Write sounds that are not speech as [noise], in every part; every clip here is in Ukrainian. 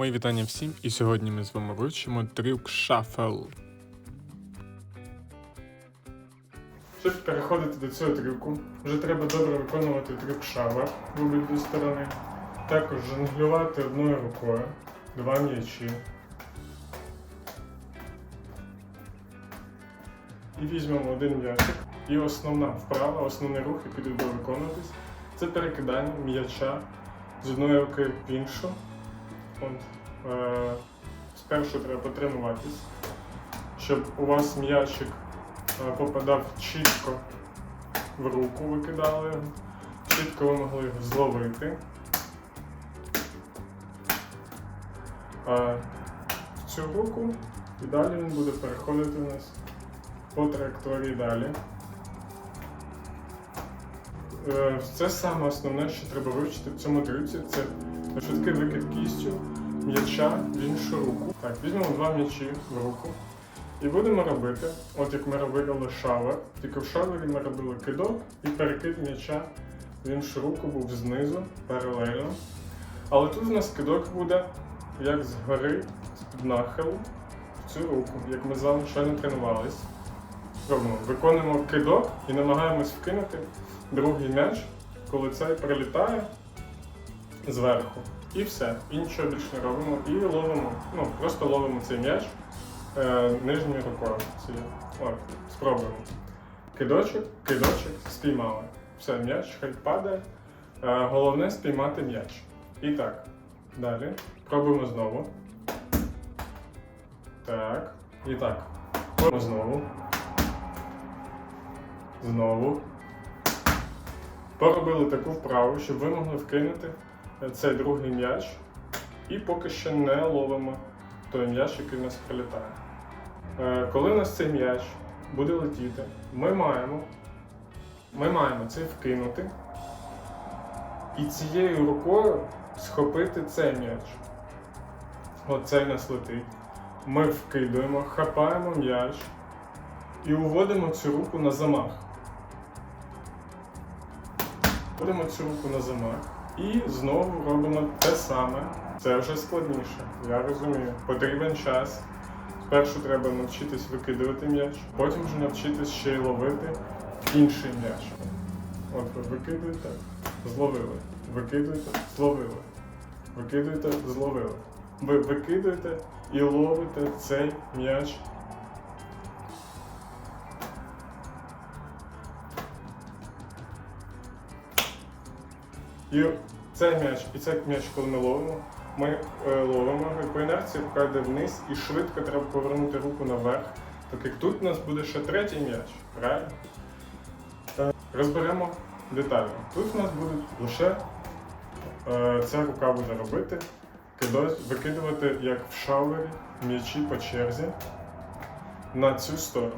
Мої вітання всім, і сьогодні ми з вами вивчимо трюк шафел. Щоб переходити до цього трюку, вже треба добре виконувати трюк шавер в обидві сторони. Також жонглювати одною рукою, два м'ячі. І візьмемо один м'ячик. І основна вправа, основний рух, який буде виконуватись, це перекидання м'яча з одної руки в іншу. От, е, спершу треба потренуватись, щоб у вас м'ячик е, попадав чітко в руку, ви кидали його, чітко ви могли його зловити. В цю руку і далі він буде переходити у нас по траєкторії далі. Е, Це саме основне, що треба вивчити в цьому трюці, це швидкий викид кістю м'яча в іншу руку. Так, візьмемо два м'ячі в руку і будемо робити, от як ми робили шавер, тільки в шавері ми робили кидок і перекид м'яча в іншу руку був знизу, паралельно. Але тут у нас кидок буде як згори, з-під нахилу в цю руку, як ми з вами щойно тренувались. Робимо, виконуємо кидок і намагаємось вкинути другий м'яч, коли цей прилітає зверху. І все. І нічого більше не робимо. І ловимо, ну, просто ловимо цей м'яч е, нижньою рукою. От, спробуємо. Кидочок, кидочок, спіймали. Все, м'яч хай падає. Е, головне спіймати м'яч. І так. Далі. Пробуємо знову. Так. І так. Пробуємо знову. Знову. Поробили таку вправу, щоб ви могли вкинути цей другий м'яч і поки що не ловимо той м'яч, який в нас прилітає. Е, Коли у нас цей м'яч буде летіти, ми маємо, ми маємо цей вкинути і цією рукою схопити цей м'яч. От цей у нас летить. Ми вкидуємо, хапаємо м'яч і уводимо цю руку на замах. Вводимо цю руку на замах. І знову робимо те саме. Це вже складніше, я розумію. Потрібен час. Спершу треба навчитись викидувати м'яч, потім вже навчитись ще й ловити інший м'яч. От ви викидуєте, зловили. Викидуєте, зловили. Викидуєте, зловили. Ви викидуєте і ловите цей м'яч. І цей м'яч і цей м'яч, коли ми ловимо, ми е, ловимо по інерції рука вниз і швидко треба повернути руку наверх, так як тут у нас буде ще третій м'яч, правильно? Розберемо детально. Тут у нас будуть лише е, ця рука буде робити, викидувати як в шавері м'ячі по черзі на цю сторону.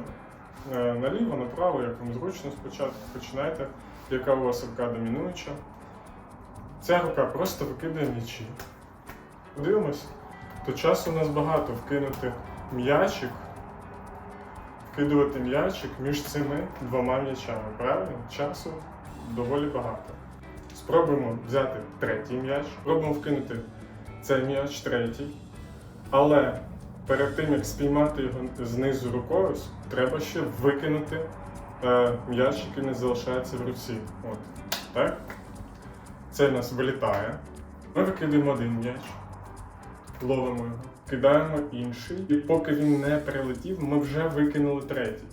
Е, наліво, направо, як вам зручно спочатку починайте, яка у вас рука домінуюча. Ця рука просто викидає м'ячі. Подивимось, то часу у нас багато вкинути м'ячик, вкидувати м'ячик між цими двома м'ячами. Правильно? Часу доволі багато. Спробуємо взяти третій м'яч, спробуємо вкинути цей м'яч третій. Але перед тим, як спіймати його знизу рукою, треба ще викинути е, м'яч, який не залишається в руці. От. Так? Це нас вилітає. Ми викидаємо один м'яч, ловимо його, кидаємо інший. І поки він не прилетів, ми вже викинули третій.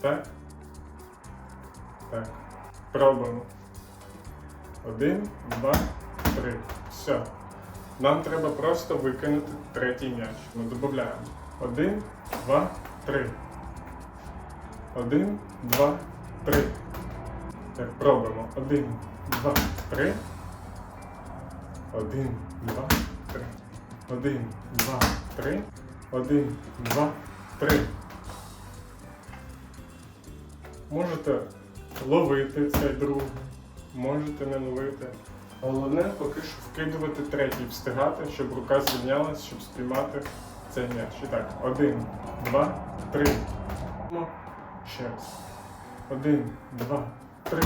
Так? Так. Пробуємо. Один, два, три. Все. Нам треба просто викинути третій м'яч. Ми додаємо. Один, два, три. Один, два, три. Так, пробуємо. Один, два, три. Один, два, три. Один, два, три. Один, два, три. Можете ловити цей другий, можете не ловити. Головне поки що вкидувати третій, встигати, щоб рука звільнялась, щоб спіймати цей м'яч. І так, один, два, три. Ще раз. Один, два, три.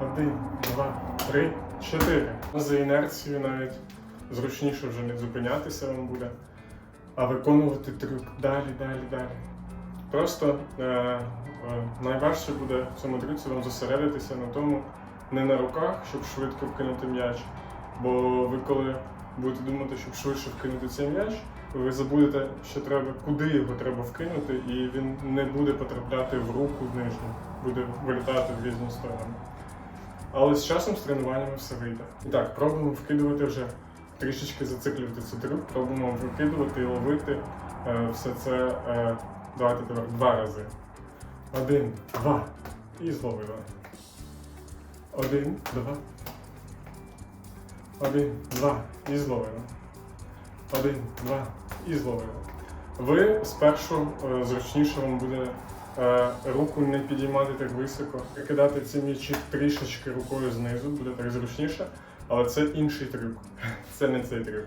Один, два, три, чотири. За інерцією навіть зручніше вже не зупинятися вам буде, а виконувати трюк далі, далі, далі. Просто е, е, найважче буде в цьому трюці вам зосередитися на тому, не на руках, щоб швидко вкинути м'яч. Бо ви коли будете думати, щоб швидше вкинути цей м'яч, ви забудете, що треба, куди його треба вкинути, і він не буде потрапляти в руку нижню, буде вилітати в різні сторони. Але з часом з тренуваннями все вийде. І так, пробуємо вкидувати вже трішечки зациклювати цей трюк, пробуємо викидувати і ловити е, все це. Е, давайте тепер два рази. Один, два. І зловили. Один, два. Один, два. І зловили. Один, два. І зловили. Ви спершу е, зручніше вам буде е, руку не підіймати так високо, кидати ці м'ячі трішечки рукою знизу, буде так зручніше, але це інший трюк. [laughs] Це не цей трюк.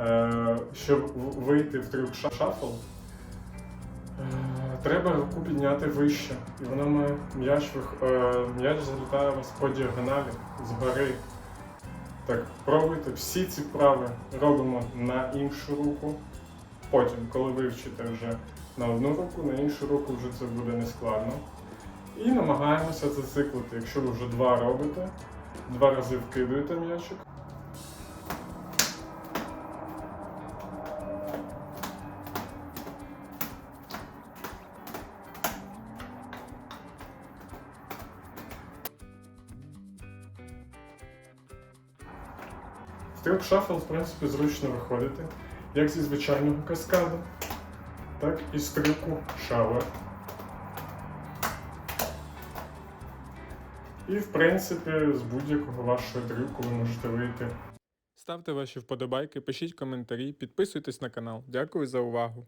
Е, щоб вийти в трюк шафл, треба руку підняти вище. І вона має м'яч, м'яч залітає вас по діагоналі згори. Так, пробуйте всі ці вправи робимо на іншу руку. Потім, коли вивчите вже на одну руку, на іншу руку вже це буде нескладно. І намагаємося зациклити. Якщо ви вже два робите, два рази вкидуєте м'ячик. В шафл, в принципі, зручно виходити, як зі звичайного каскаду, так і з трюку шавер. І, в принципі, з будь-якого вашого трюку ви можете вийти. Ставте ваші вподобайки, пишіть коментарі, підписуйтесь на канал. Дякую за увагу.